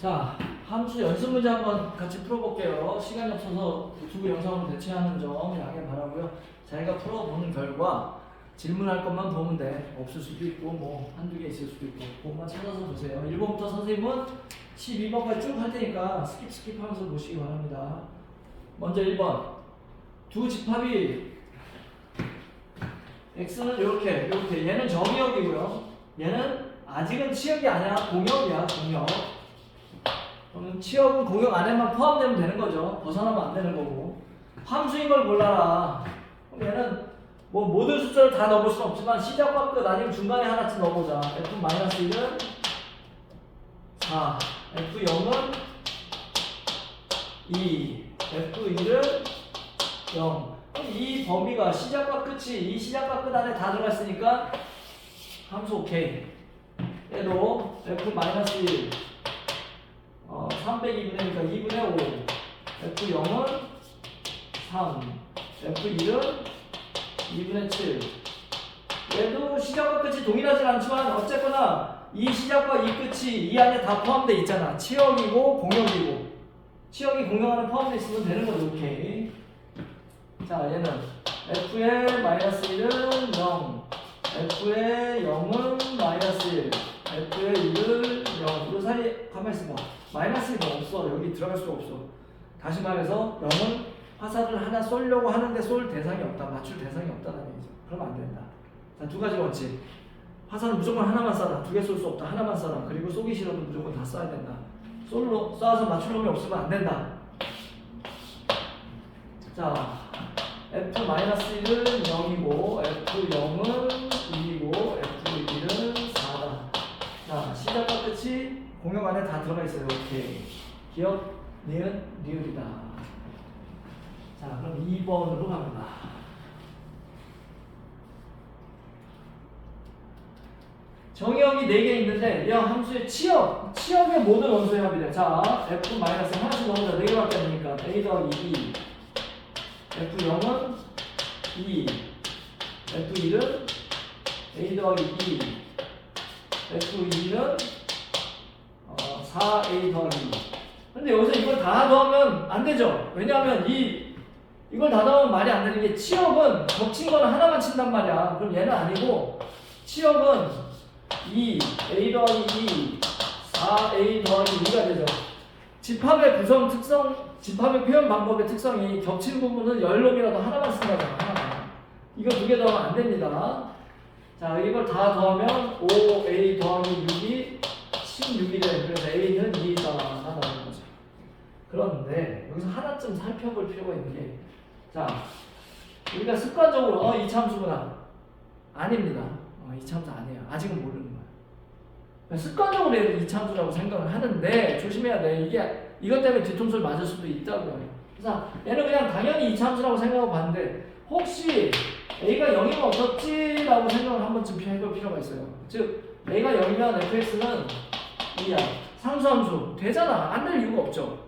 자, 함수 연습 문제 한번 같이 풀어볼게요. 시간이 없어서 유튜브 영상으로 대체하는 점 양해 바라고요. 자기가 풀어보는 결과 질문할 것만 보면 돼. 없을 수도 있고 뭐 한두 개 있을 수도 있고 그것만 찾아서 보세요. 1번부터 선생님은 12번까지 쭉 할 테니까 스킵 스킵 하면서 보시기 바랍니다. 먼저 1번 두 집합이 x는 이렇게 이렇게 얘는 정의역이고요. 얘는 아직은 치역이 아니라 공역이야 공역. 그러면 취업은 공역 안에만 포함되면 되는 거죠. 벗어나면 안 되는 거고. 함수인 걸 골라라. 그럼 얘는 뭐 모든 숫자를 다 넣어볼 수는 없지만 시작과 끝 아니면 중간에 하나쯤 넣어보자. f-1은 4, f0은 2, f1은 0. 그럼 이 범위가 시작과 끝이 이 시작과 끝 안에 다 들어가 있으니까 함수 오케이. 얘도 f-1 어, 302분의니까 2분의 5 F0은 3 F1은 2분의 7 얘도 시작과 끝이 동일하진 않지만 어쨌거나 이 시작과 이 끝이 이 안에 다 포함되어 있잖아. 치역이고 공역이고. 치역이 공역 안에 포함되어 있으면 되는 거죠 오케이. 자 얘는 F의 마이너스 1은 0 F의 0은 마이너스 1 F의 1은 0. 이 사이에 가만히 있어봐. 마이너스가 없어. 여기 들어갈 수가 없어. 다시 말해서 0은 화살을 하나 쏠려고 하는데 쏠 대상이 없다. 맞출 대상이 없다는 얘기죠. 그러면 안 된다. 자, 두 가지 원칙. 화살은 무조건 하나만 쏴라. 두 개 쏠 수 없다. 하나만 쏴라. 그리고 쏘기 싫어도 무조건 다 쏴야 된다. 쏠로 쏴서 맞출 놈이 없으면 안 된다. 자, F-1은 0이고 F0은 공역 안에 다 들어가 있어요. 오케이. 기억, 니은, 리을이다. 자, 그럼 2번으로 갑니다. 정의역이 4개 있는데 이 함수의 치역, 치역의 모든 원소의 합이래. 자, F 마이너스 하나씩 넣으자 4개밖에 안 되니까 A 더하기 2 F0은 2 F1은 A 더하기 2 F2는 어, 4A 더하기 2 근데 여기서 이걸 다 더하면 안 되죠 왜냐하면 이 이걸 다 더하면 말이 안 되는 게 치역은 겹친 거는 하나만 친단 말이야 그럼 얘는 아니고 치역은 2 A 더하기 2 4A 더하기 2가 되죠 집합의 구성 특성, 집합의 표현 방법의 특성이 겹친 부분은 열 놈이라도 하나만 쓴다잖아. 하나만. 이거 두 개 더하면 안 됩니다. 자, 이걸 다 더하면 5a 더하기 6이 16이 돼. 그래서 a는 2다. 나오는 거죠. 그런데 여기서 하나쯤 살펴볼 필요가 있는 게, 자, 우리가 습관적으로 어, 이 참수구나. 아닙니다. 어, 이 참수 아니에요. 아직은 모르는 거야. 습관적으로 얘를 이참수라고 생각을 하는데 조심해야 돼. 이게 이것 때문에 뒤통수를 맞을 수도 있다고요. 그래서 얘는 그냥 당연히 이참수라고 생각하고 봤는데 혹시 a가 0이면 어떻지라고 생각을 한 번쯤 해볼 필요가 있어요. 즉 a가 0이면 fx는 2야. 상수함수 되잖아. 안 될 이유가 없죠.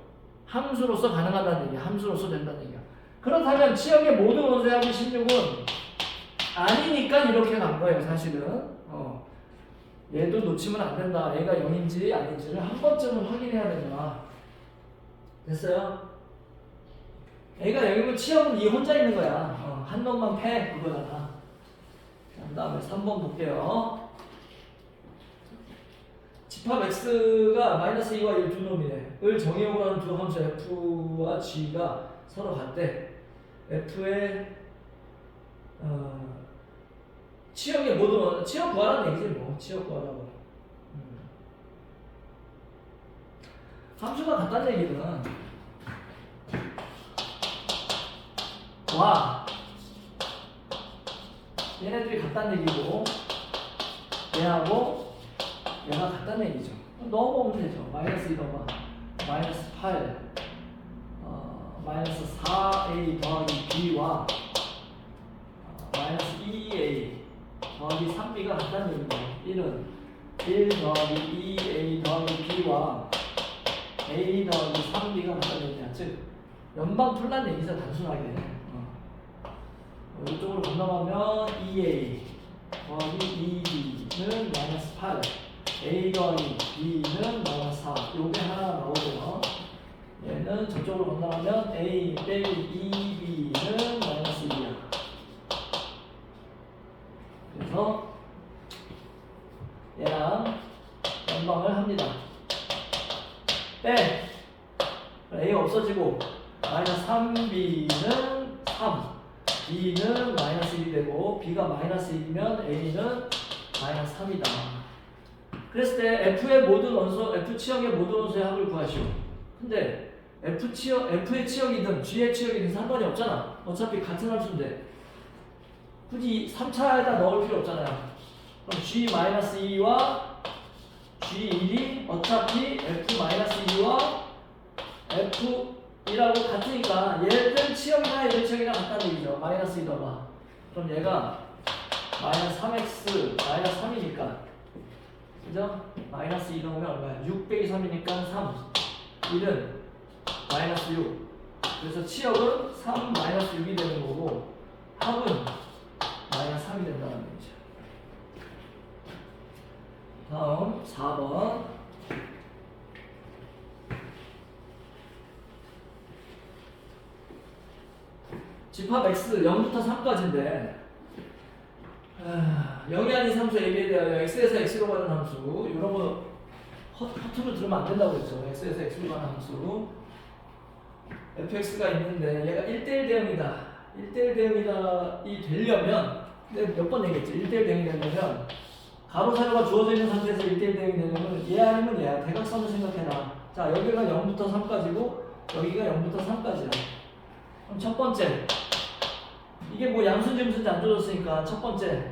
함수로서 가능하다는 얘기야. 함수로서 된다는 얘기야. 그렇다면 치역의 모든 원소의 합이 16은 아니니까 이렇게 간 거예요. 사실은. 어. 얘도 놓치면 안 된다. 얘가 0인지 아닌지를 한 번쯤은 확인해야 된다. 됐어요? 얘가 0이면 치역은 이 혼자 있는 거야. 어, 한 놈만 패 그거잖아. 그 다음에 3번 볼게요. 집합 x가 마이너스 2와 1 두 놈이네. 을 정의역으로 하는 두 함수 f와 g가 서로 같대. f의 어, 치역의 모든 원- 치역 구하라는 얘기지 뭐 치역 구하라고 음. 함수가 같다는 얘기는 와 얘네들이 같다는 얘기고 얘하고 얘가 같다는 얘기죠 넣어보면 되죠 마이너스 2 넣어봐 마이너스 8 어, 마이너스 4a 더하기 b와 어, 마이너스 2a 더하기 3b가 같다는 얘기죠. 1은 1 더하기 2a 더하기 b와 a 더하기 3b가 같다는 얘기야. 즉 연방 풀란 얘기죠. 단순하게. 어. 이쪽으로 건너가면 2a 더하기 2b는 마이너스 8 a 더하기 b는 마이너스 4 요게 하나 얘는 저쪽으로 건너가면 A 빼기 2B는 마이너스 1이야. 그래서 얘랑 연방을 합니다. 빼. A 없어지고 마이너스 3B는 3. B는 마이너스 1이 되고 B가 마이너스 1이면 A는 마이너스 3이다. 그랬을 때 F의 모든 원소, F 치역의 모든 원소의 합을 구하시오. 근데 F 치역, F의 치역이든 G의 치역이든 상관이 없잖아. 어차피 같은 함수인데 굳이 3차에다 넣을 필요 없잖아요. 그럼 G-2와 G1이 어차피 F-2와 F2라고 같으니까 얘들 치역이나 얘들 치역이랑 같다는 얘기죠. 마이너스 2더가. 그럼 얘가 마이너스 3x 마이너스 3이니까 그죠? 마이너스 2 넣으면 얼마야? 6 빼기 3이니까 3 1은 마이너스 6 그래서 치역은 3 마이너스 6이 되는 거고 합은 마이너스 3이 된다는 얘기죠 다음 4번 집합 x 0부터 3까지인데 아, 0이 아닌 함수 AB에 대하여 x에서 x로 가는 함수 이런 거 허- 허투루 들으면 안 된다고 했죠. X에서 x로 가는 함수. Fx가 있는데 얘가 1대1 대응이다. 1대1 대응이다 이 되려면 몇 번 얘기했지? 1대1 대응이 되려면 가로 세로가 주어져 있는 상태에서 1대1 대응이 되려면 얘 아니면 얘야. 대각선을 생각해라 자 여기가 0부터 3까지고 여기가 0부터 3까지야. 그럼 첫 번째. 이게 뭐 양수인지 무슨지 안 줘줬으니까 첫 번째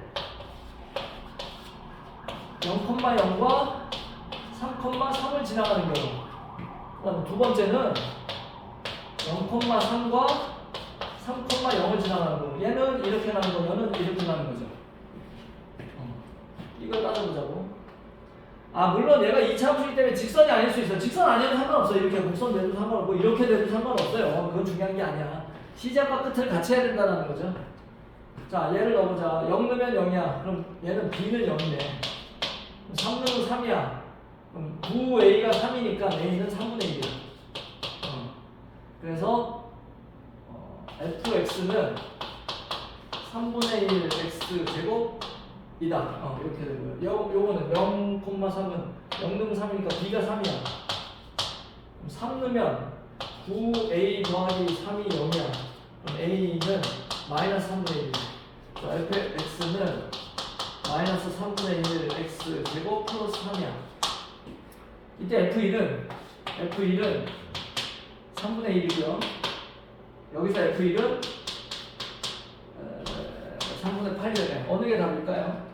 0,0과 3,3을 지나가는 경우. 그다음 두 번째는 0,3과 3,0을 지나가는 경우. 얘는 이렇게 나는 거 얘는 이렇게 나는 거죠. 어. 이걸 따져보자고. 아 물론 얘가 2차 함수이기 때문에 직선이 아닐 수 있어. 직선 아니면 상관없어. 이렇게 곡선 돼도 상관없고 이렇게 돼도 상관없어요. 그건 중요한 게 아니야. 시작과 끝을 같이 해야 된다는 거죠. 자 얘를 넣어보자. 0 넣으면 0이야. 그럼 얘는 B는 0이네 3 넣으면 3이야. 그럼 9A가 3이니까 A는 3분의 1이야. 어. 그래서 어, fx는 3분의 1 x 제곱이다. 어, 이렇게 되고요 요, 요거는 0,3은 0 넣으면 3이니까 B가 3이야. 그럼 3 넣으면 9A 더하기 3이 0이야. 그럼 A는 마이너스 3분의 1 자, fx는 마이너스 3분의 1 x 제곱 플러스 3이야. 이때 f1은 f1은 3분의 1이고요. 여기서 f1은 3분의 8이 되네 어느 게 답일까요?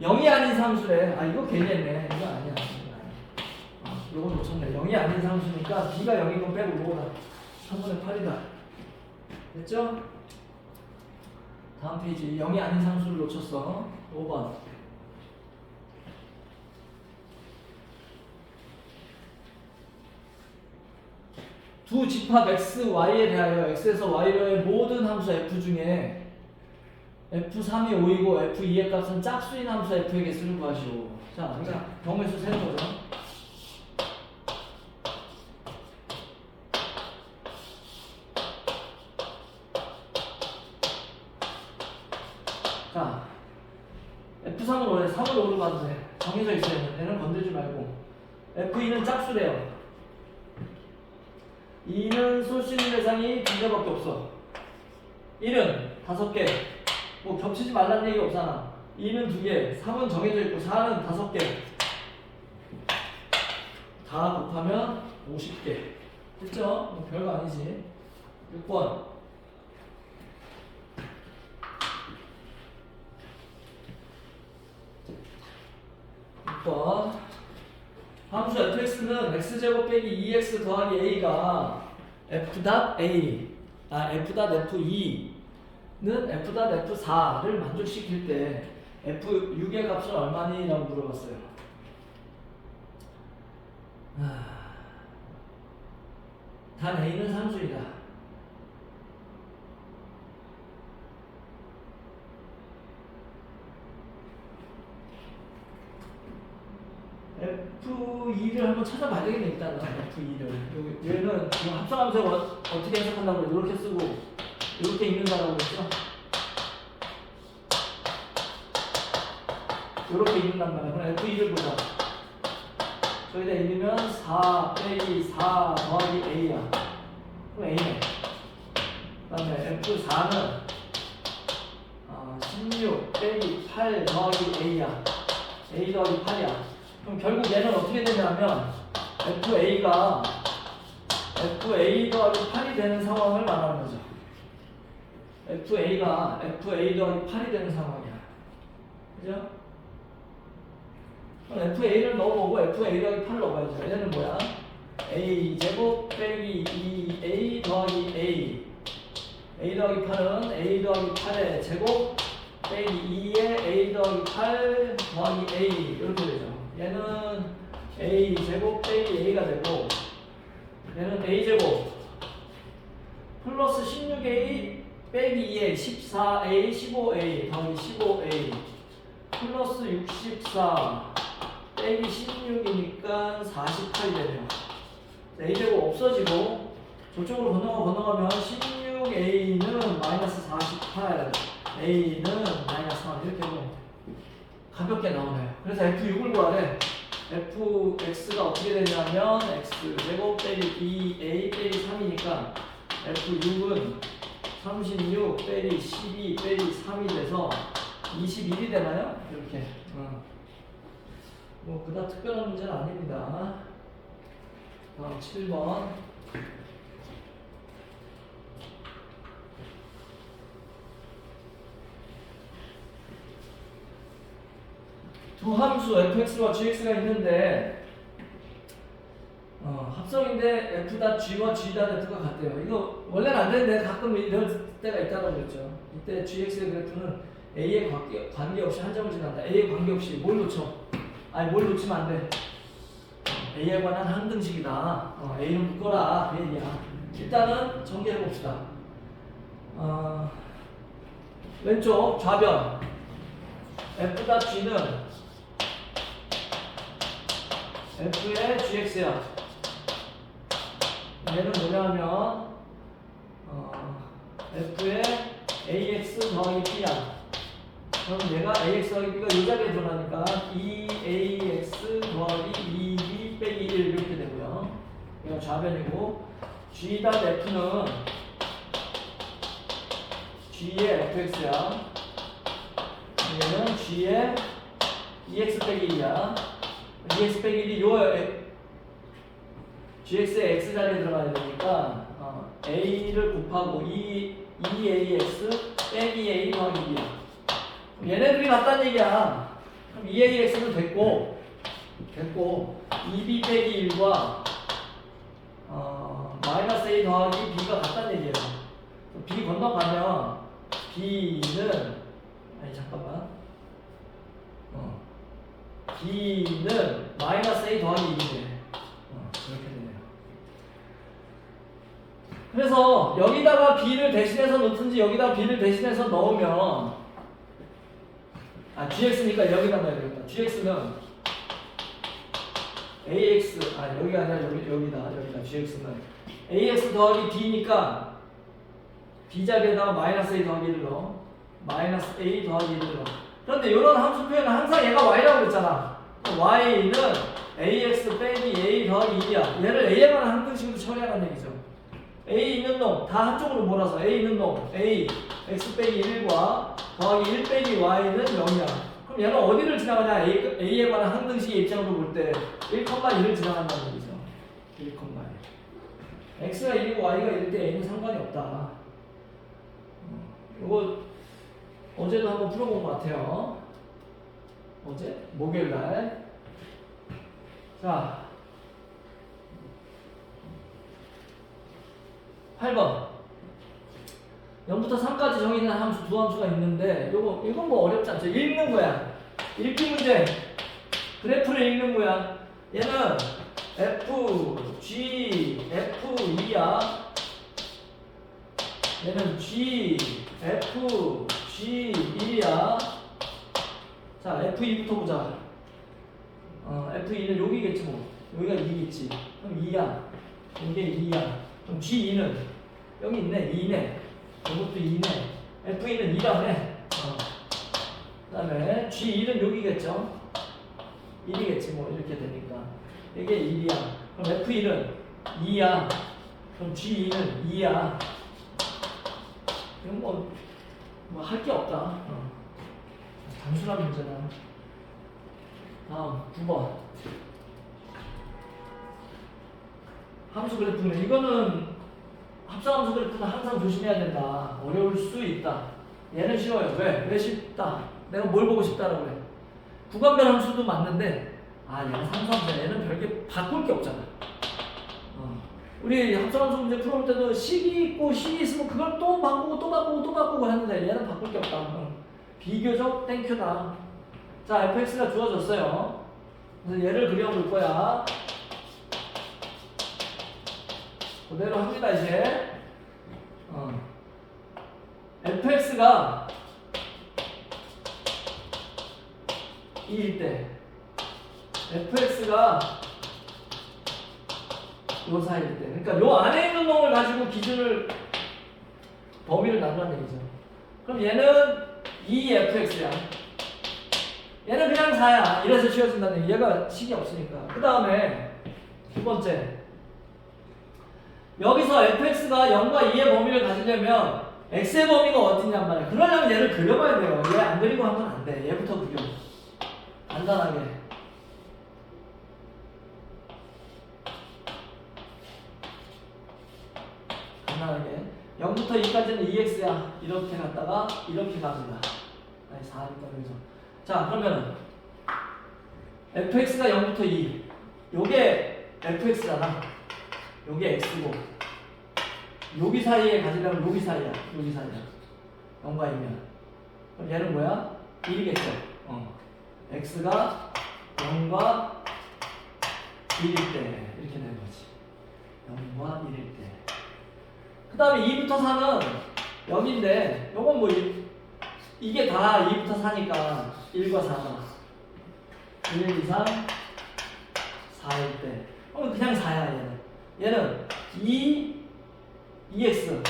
0이 아닌 함수래. 아 이거 괜히 했네. 이거 아니야. 이거 아, 요거 놓쳤네. 0이 아닌 함수니까 b가 0인 건 빼고 요거다 3분의 8이다. 됐죠? 다음 페이지 0이 아닌 상수를 놓쳤어 5번. 두 집합 x, y에 대하여 x에서 y로의 모든 함수 f 중에 f3이 5이고 f2의 값은 짝수인 함수 f의 개수를 구하시오. 자, 그냥 경우의 수 세는 거죠 자, F3은 원래 3을 5로 봐도 돼. 정해져 있어요. 얘는 건들지 말고. F2는 짝수래요. 2는 쏠 수 있는 대상이 두 개밖에 없어. 1은 다섯 개. 뭐 겹치지 말라는 얘기 없잖아. 2는 두 개, 3은 정해져 있고 4는 다섯 개. 다 곱하면 50개. 됐죠? 뭐 별거 아니지. 6번. 6번 함수 fx는 x제곱 빼기 2x 더하기 a가 f 닷 a 아 f 닷 f2는 f 닷 f4를 만족시킬 때 f6의 값은 얼마니? 라고 물어봤어요 아, 단 a는 상수이다 F2를 한번 찾아봐야 되겠네 일단은 F2를 얘는 지금 합성함수 어, 어떻게 해석한다고 이렇게 쓰고 이렇게 읽는다고 그랬죠? 이렇게 읽는단 말이야 그럼 F2를 보자. 저기다 읽으면 4 빼기 4 더하기 A야. 그럼 A네. 그 다음에 F4는 어, 16 빼기 8 더하기 A야. A 더하기 8이야. 그럼 결국 얘는 어떻게 되냐면 FA가 FA 더하기 8이 되는 상황을 말하는 거죠. FA가 FA 더하기 8이 되는 상황이야. 그죠? 그럼 FA를 넣어보고 FA 더하기 8 넣어봐야죠. 얘는 뭐야? A 제곱 빼기 2A 더하기 A. A 더하기 8은 A 더하기 8의 제곱 빼기 2의 A 더하기 8 더하기 A. 이렇게 되죠. 얘는 A 제곱 빼기 A가 되고 얘는 A 제곱 플러스 16A 빼기 2A 14A 15A 더하기 15A 플러스 64 빼기 16이니까 48이 되네요. A제곱 없어지고 저쪽으로 건너가 건너가면 16A는 마이너스 48 A는 마이너스 3 이렇게 가볍게 나오네요. 그래서 F6을 구하래 fx가 어떻게 되냐면 x제곱 빼기 2a 빼기 3이니까 f6은 36 빼기 12 빼기 3이 돼서 21이 되나요? 이렇게 어. 뭐 그닥 특별한 문제는 아닙니다 다음 7번 두 함수 fx와 gx가 있는데 어, 합성인데 f.g와 g.f가 같대요. 이거 원래는 안 되는데 가끔 이럴 때가 있다고 그랬죠. 이때 gx의 그래프는 a에 관계, 관계없이 한 점을 지난다. a에 관계없이 뭘 놓쳐? 아니 뭘 놓치면 안 돼. a에 관한 항등식이다. 어, a는 묶어라. 그 얘기야. 일단은 정리해 봅시다. 어, 왼쪽 좌변 f.g는 f의 gx야. 얘는 뭐냐면 어, f의 ax 더하기 b야. 그럼 얘가 ax 더하기 b가 이 자리에 들어가니까 2ax 더하기 2b 빼기 1 이렇게 되고요. 이건 좌변이고 g.f는 g의 fx야. 얘는 g의 2x 빼기 1이야. Dx 빼기 1이 요 gx의 x 자리에 들어가야 되니까 어, a를 곱하고 2, 2ax 빼기 a 더하기 b야. 얘네들이 같다는 얘기야. 그럼 2ax는 됐고 됐고 2b 빼기 1과 어, 마이너스 a 더하기 b가 같다는 얘기예요 b 건너가면 b는 아니 잠깐만. 어. B는 마이너스 a 더하기 2이 돼. 어, 이렇게 되네요. 그래서 여기다가 b를 대신해서 놓든지 여기다 b를 대신해서 넣으면 아 gx니까 여기다 넣어야 되겠다. gx는 ax 아 여기가 아니라 여기 여기다 여기다 gx는 ax 더하기 b니까 b 자리에다가 마이너스 a 더하기 1을 넣어 마이너스 a 더하기 1을 넣어 그런데 이런 함수 표현은 항상 얘가 y라고 그랬잖아. y는 ax 빼기 a 더하기 2야. 얘를 a에 관한 항등식으로 처리하라는 얘기죠. a 있는 놈 다 한쪽으로 몰아서 a 있는 놈 a x 빼기 1과 더하기 1 빼기 y는 0이야. 그럼 얘는 어디를 지나가냐? a, a에 관한 항등식의 입장으로 볼 때 1,1을 지나간다는 얘기죠. 1,1 x가 1이고 y가 1일 때 a는 상관이 없다. 어, 이거 어제도 한번 풀어본 것 같아요. 어제? 목요일 날. 자. 8번. 0부터 3까지 정의된 함수 두 함수가 있는데 요거 이건 뭐 어렵지 않죠. 읽는 거야. 읽기 문제. 그래프를 읽는 거야. 얘는 F, G, F2야. 얘는 G, F, G1이야. 자, F2부터 보자. 어, F2는 여기겠지 뭐. 여기가 2겠지. 그럼 2야. 이게 2야. 그럼 G2는 여기 있네. 2네. 이것도 2네. F2는 2라네. 어. 그 다음에 G2는 여기겠죠. 1이겠지 뭐 이렇게 되니까. 이게 1이야. 그럼 F1은 2야. 그럼 G2는 2야. 이건 뭐, 뭐 할 게 없다. 어. 단순한 문제다. 다음 9번. 함수 그래프는 이거는 합성함수 그래프는 항상 조심해야 된다. 어려울 수 있다. 얘는 쉬워요. 왜? 왜 쉽다? 내가 뭘 보고 싶다라고 그래. 구간별 함수도 맞는데 아 얘는 상수함수야. 얘는 별게 바꿀 게 없잖아. 어. 우리 합성함수 문제 풀어볼 때도 식이 있고 식이 있으면 그걸 또 바꾸고 또 바꾸고 또 바꾸고 하는데 얘는 바꿀 게 없다. 어. 비교적 땡큐다. 자 fx가 주어졌어요. 그래서 얘를 그려볼 거야. 그대로 합니다 이제. 어. fx가 2일 때 fx가 요 사이일 때. 그러니까 요 안에 있는 놈을 가지고 기준을 범위를 나누라는 얘기죠. 그럼 얘는 2fx야. 얘는 그냥 4야. 이래서 쉬워진다는 얘기. 얘가 식이 없으니까. 그 다음에 두 번째. 여기서 fx가 0과 2의 범위를 가지려면 x의 범위가 어디냔 말이야. 그러려면 얘를 그려봐야 돼요. 얘 안 그리고 하면 안 돼. 얘부터 그려. 간단하게 간단하게 0부터 2까지는 2x야. 이렇게 갔다가 이렇게 갑니다. 아니 4니까 그래서. 자 그러면 fx가 0부터 2 요게 fx잖아. 요게 x고. 여기 사이에 가지려면 여기 사이야. 여기 사이야. 0과 2면. 그럼 얘는 뭐야? 1이겠죠? 어. x가 0과 1일 때 이렇게 되는 거지. 0과 1일 때 그 다음에 2부터 4는 여기인데 요건 뭐 이, 이게 다 2부터 4니까 1과 4가 1, 2, 3, 4일 때. 그럼 그냥 4야 얘는. 얘는 2, 2x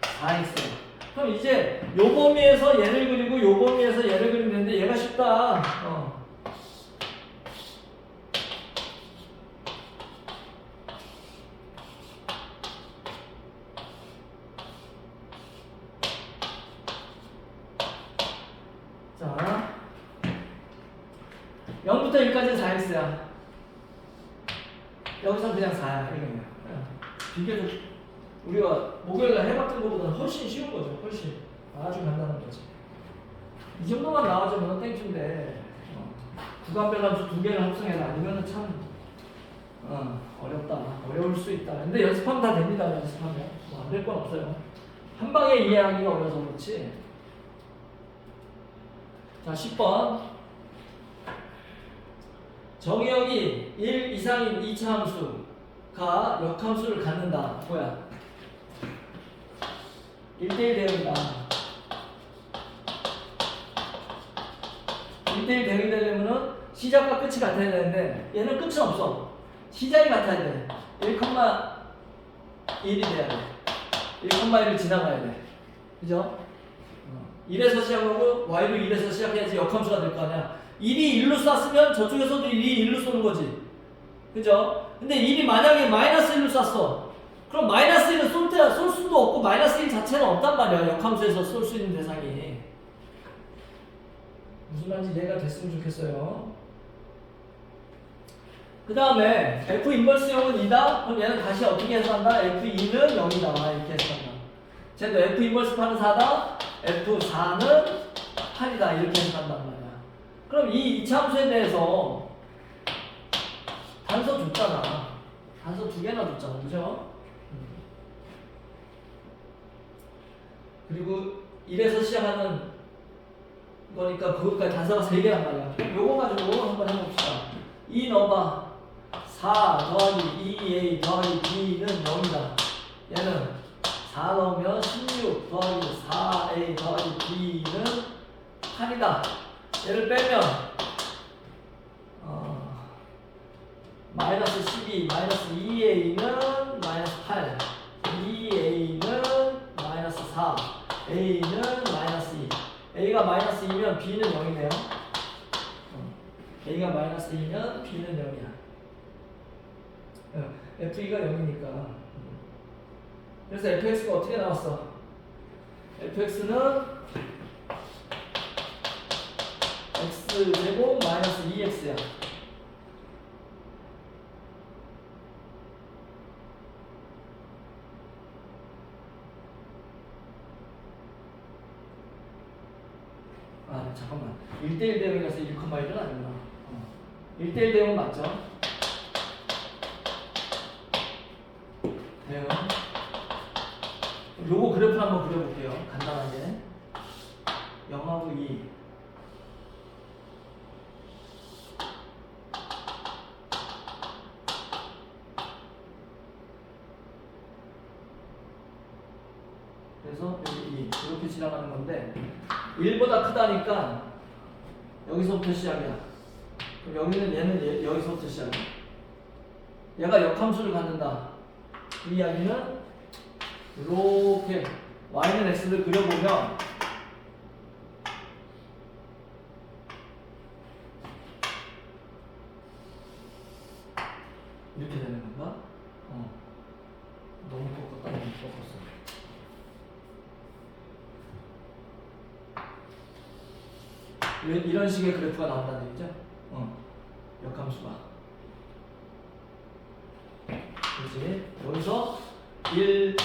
4x 그럼 이제 요 범위에서 얘를 그리고 요 범위에서 얘를 그리면 되는데 얘가 쉽다. 어. 자 0부터 1까지는 4x야 여기서 그냥 4야 이거예요 비교적 우리가 목요일날 해봤던 것보다 훨씬 쉬운 거죠. 훨씬 아주 간단한 거지. 이 정도만 나와주면 땡큐인데 어, 구간별 함수 두 개를 합성해라. 아니면은 참 어, 어렵다. 어려울 수 있다. 근데 연습하면 다 됩니다. 연습하면. 뭐 안 될 건 없어요. 한 방에 이해하기가 어려서 그렇지. 자 10번 정의역이 1 이상인 2차 함수가 역함수를 갖는다. 뭐야? 1대1 대응이다. 1대1 대응이 되려면은 시작과 끝이 같아야 되는데 얘는 끝은 없어. 시작이 같아야 돼. 1,1이 돼야 돼. 1,1을 지나가야 돼. 그죠? 1에서 시작하고 y도 1에서 시작해야지 역함수가 될 거 아니야 1이 1로 쐈으면 저쪽에서도 1이 1로 쏘는 거지. 그죠? 근데 1이 만약에 마이너스 1로 쐈어. 그럼 마이너스 1은 쏠, 때, 쏠 수도 없고 마이너스 1 자체는 없단 말이야 역함수에서 쏠 수 있는 대상이. 무슨 말인지 이해가 됐으면 좋겠어요. 그 다음에 F 인버스형은 2다? 그럼 얘는 다시 어떻게 해석한다? F2는 0이다. 이렇게 해석한다. 쟤도 F 인버스 파는 4다 F4는 8이다. 이렇게 말이야 그럼 이 이차함수에 대해서 단서 줬잖아. 단서 두 개나 줬잖아. 그죠? 음. 그리고 1에서 시작하는 거니까 그것까지 단서가 3개란 말이야. 요거 가지고 한번 해봅시다. 2 넣어봐 4 더하기 2a 더하기 b는 0이다. 얘는 4 넣으면 16 더하기 4a 더하기 b는 8이다 얘를 빼면 마이너스 12 마이너스 2a는 마이너스 8 2a는 마이너스 4 a는 마이너스 2 a가 마이너스 2면 b는 0이네요. a가 마이너스 2면 b는 0이야. f가 0이니까. 그래서 fx가 어떻게 나왔어? fx는 x제곱 마이너스 2x야 아 잠깐만 1대1 대응이라서 1,1은 아니구나 어. 1대1 대응 맞죠? 대응 요거 그래프 한번 그려볼게요 간단하게 0하고 2 그래서 여기 2 이렇게 지나가는 건데 1보다 크다니까 여기서부터 시작이야. 그럼 여기는 얘는 얘, 여기서부터 시작이야. 얘가 역함수를 갖는다. 이 이야기는 이렇게 y는 x를 그려보면 이렇게 되는 건가? 어. 너무 꺾었다, 너무 꺾었어. 이런, 식의 그래프가 나온다는 얘기죠. 어. 역함수가. 그렇지. 여기서 1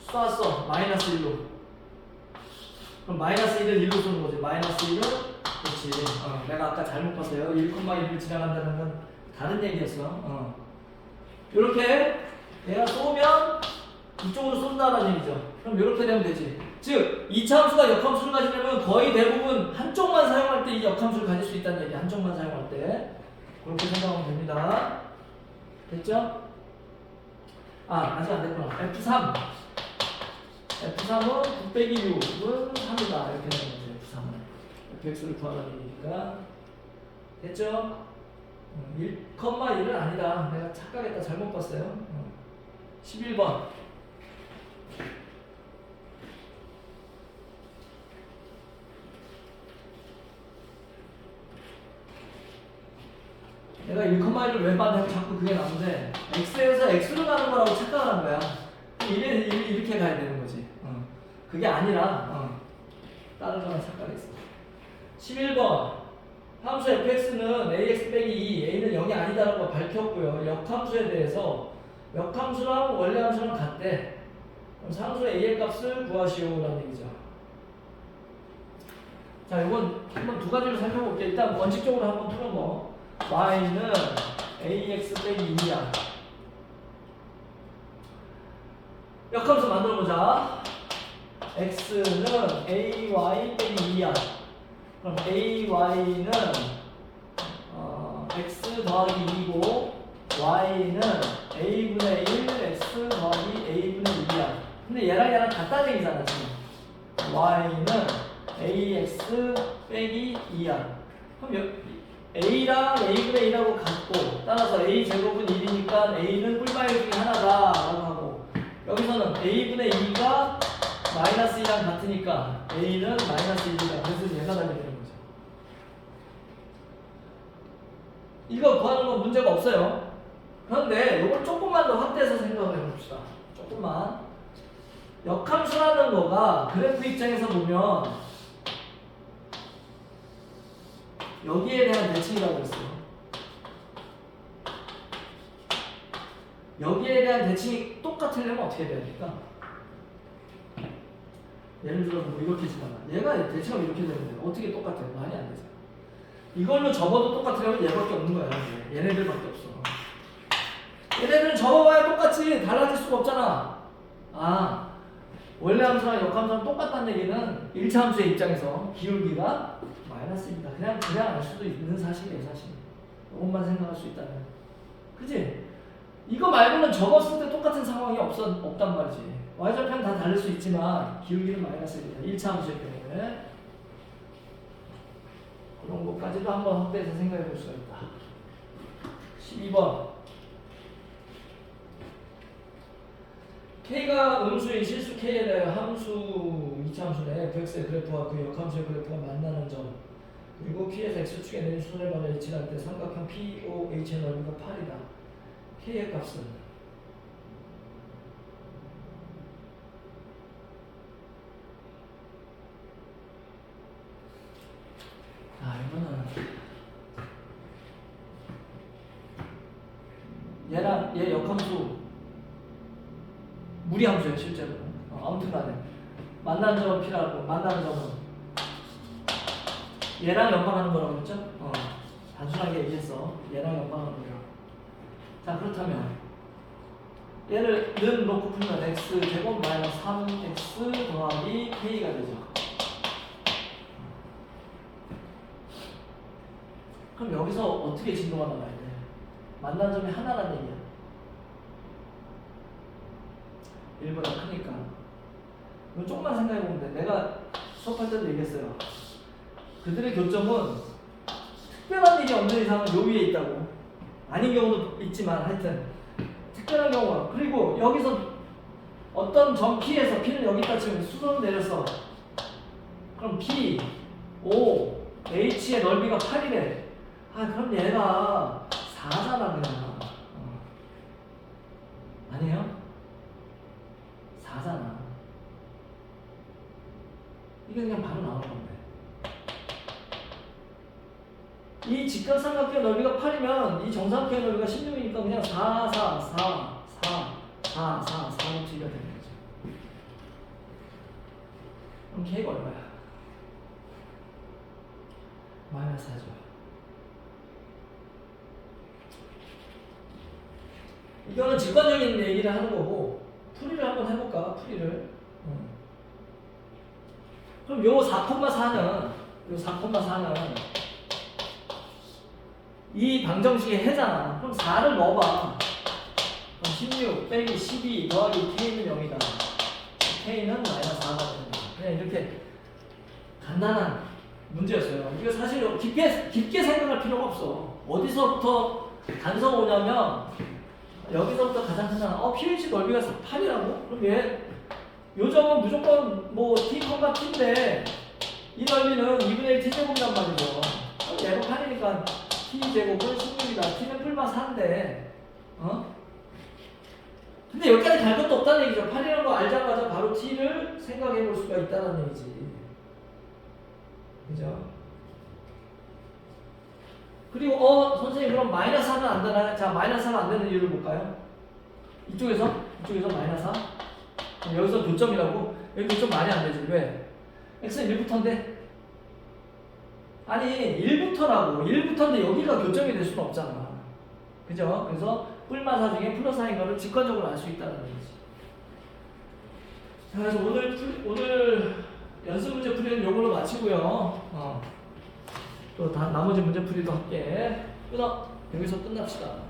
쐈어. 마이너스 1로. 그럼 마이너스 1을 1로 쏘는 거지. 마이너스 1은 그렇지. 어. 내가 아까 잘못 봤어요. 1,1을 지나간다는 건 다른 얘기였어. 어. 이렇게 얘가 쏘면 이쪽으로 쏜다는 얘기죠. 그럼 이렇게 되면 되지. 즉, 이차함수가 역함수를 가지려면 거의 대부분 한쪽만 사용할 때 이 역함수를 가질 수 있다는 얘기. 한쪽만 사용할 때. 그렇게 생각하면 됩니다. 됐죠? 아, 아직 안 됐구나. F3. F3은 9 빼기 6은 3이다. 이렇게 되는 거죠. F3은. fx를 구하라는 얘기니까. 됐죠? 1,1은 아니다. 내가 착각했다. 잘못 봤어요. 어. 11번. 내가 1,1을 왜 봤냐고 자꾸 그게 나오는데 x에서 x로 가는 거라고 착각을 한 거야. 이래, 이래, 이렇게 가야 되는 거지. 어. 그게 아니라 어. 다른 거랑 착각했어. 11번. 함수 fx는 ax 빼기 2, a는 0이 아니다라고 밝혔고요. 역함수에 대해서 역함수랑 원래 함수랑 같대. 그럼 상수 a의 값을 구하시오라는 얘기죠. 자, 이건 한번 두 가지로 살펴볼게요. 일단 원칙적으로 한번 풀어봐. Y는 ax 빼기 2야. 역함수 만들어보자. x는 ay 빼기 2야. 그럼 ay는 어, x 더하기 2고 y는 a분의 1 x 더하기 a분의 2야. 근데 얘랑 얘랑 같다는 얘기잖아 지금. y는 ax 빼기 2야. 그럼 여, a랑 a분의 1하고 같고 따라서 a 제곱은 1이니까 a는 꿀마일 중에 하나다 라고 하고 여기서는 a분의 2가 마이너스 2랑 같으니까 a는 마이너스 1이다. 그래서 얘가 달리는 거죠. 이거 구하는 건 문제가 없어요. 그런데 이걸 조금만 더 확대해서 생각을 해봅시다. 조금만. 역함수라는 거가 그래프 입장에서 보면 여기에 대한 대칭이라고 했어요. 여기에 대한 대칭이 똑같으려면 어떻게 돼야 될까? 예를 들어서 뭐 이렇게 지나가. 얘가 대칭하면 이렇게 되는데 어떻게 똑같아요? 많이 안 되죠. 이걸로 접어도 똑같으려면 얘밖에 없는 거야. 얘. 얘네들밖에 없어. 얘네들은 접어봐야 똑같이 달라질 수가 없잖아. 아, 원래 함수랑 역함수랑 똑같다는 얘기는 1차 함수의 입장에서 기울기가 마이너스입니다. 그냥 그냥 알 수도 있는 사실이에요, 사실. 이것만 생각할 수 있다면. 그지? 이거 말고는 접었을 때 똑같은 상황이 없 없단 말이지. y절편 다 다를 수 있지만 기울기는 마이너스입니다. 1차 함수의 경우에. 그런 것까지도 한번 확대해서 생각해 볼 수가 있다. 12번. 2번. K가 음수인 실수 K에 대해 함수 이차함수의 fx의 그래프와 그 역함수의 그래프가 만나는 점. 그리고 P에서 X축에 내린 받아 일치할 때 삼각형 POH의 넓이가 8이다. K의 값은? 아 이거는 얘랑 얘 역함수 무리함수예요 실제로 어, 아무튼간에 만나는 점은 P라고 만나는 점은 얘랑 연방하는 거라고 그랬죠? 어, 단순하게 얘기했어 얘랑 연방하는 거야 자 그렇다면 얘를 는 놓고 풀면 x 제곱 마이너스 3x 더하기 k가 되죠 그럼 여기서 어떻게 진도가 나와야 돼? 만난 점이 하나란 얘기야. 1보다 크니까. 이거 조금만 생각해보면 돼. 내가 수업할 때도 얘기했어요. 그들의 교점은 특별한 일이 없는 이상은 요 위에 있다고. 아닌 경우도 있지만 하여튼 특별한 경우가. 그리고 여기서 어떤 점 P에서 P는 여기다 지금 수선을 내렸어. 그럼 P, O, H의 넓이가 8이래. 아 그럼 얘가 4잖아 그냥 어. 아니에요? 4잖아. 이게 그냥 바로 나오는 건데. 이 직각삼각형 넓이가 8이면 이 정삼각형 넓이가 16이니까 그냥 4, 4, 4, 4, 4, 4, 4, 5, 7가 되는 거죠. 그럼 K가 얼마야? 마이너스 4죠 이거는 직관적인 얘기를 하는 거고 풀이를 한번 해볼까? 풀이를. 음. 그럼 요 4,4는 요 4,4는 이 방정식의 해잖아. 그럼 4를 넣어봐. 그럼 16 빼기 12 더하기 k는 0이다. k는 마이너스 4가 되는 거야. 그냥 이렇게 간단한 문제였어요. 이거 사실 깊게 깊게 생각할 필요가 없어. 어디서부터 단서가 오냐면 여기서부터 가장 큰 하나, 어, pH 넓이가 8이라고? 그럼 얘, 요점은 무조건 뭐 t, t인데, 이 넓이는 2분의 1 t제곱이란 말이죠. 그럼 얘가 8이니까 t제곱은 16이다. t는 풀마 4인데, 어? 근데 여기까지 갈 것도 없다는 얘기죠. 8이라는 거 알자마자 바로 t를 생각해 볼 수가 있다는 얘기지. 그죠? 그리고 어 선생님 그럼 마이너스 하면 안 되나요? 자 마이너스 하면 안 되는 이유를 볼까요? 이쪽에서 이쪽에서 마이너스 4 그럼 여기서 교점이라고 여기 교점 많이 안 되지 왜? x는 1부터인데 아니 1부터라고 1부터인데 여기가 교점이 될 수는 없잖아 그죠? 그래서 뿔마사 중에 플러스인 거를 직관적으로 알 수 있다는 얘기지 자 그래서 오늘 풀- 오늘 연습 문제 풀이는 요걸로 마치고요 어. 또 다 나머지 문제 풀이도 함께 끊어 여기서 끝납시다.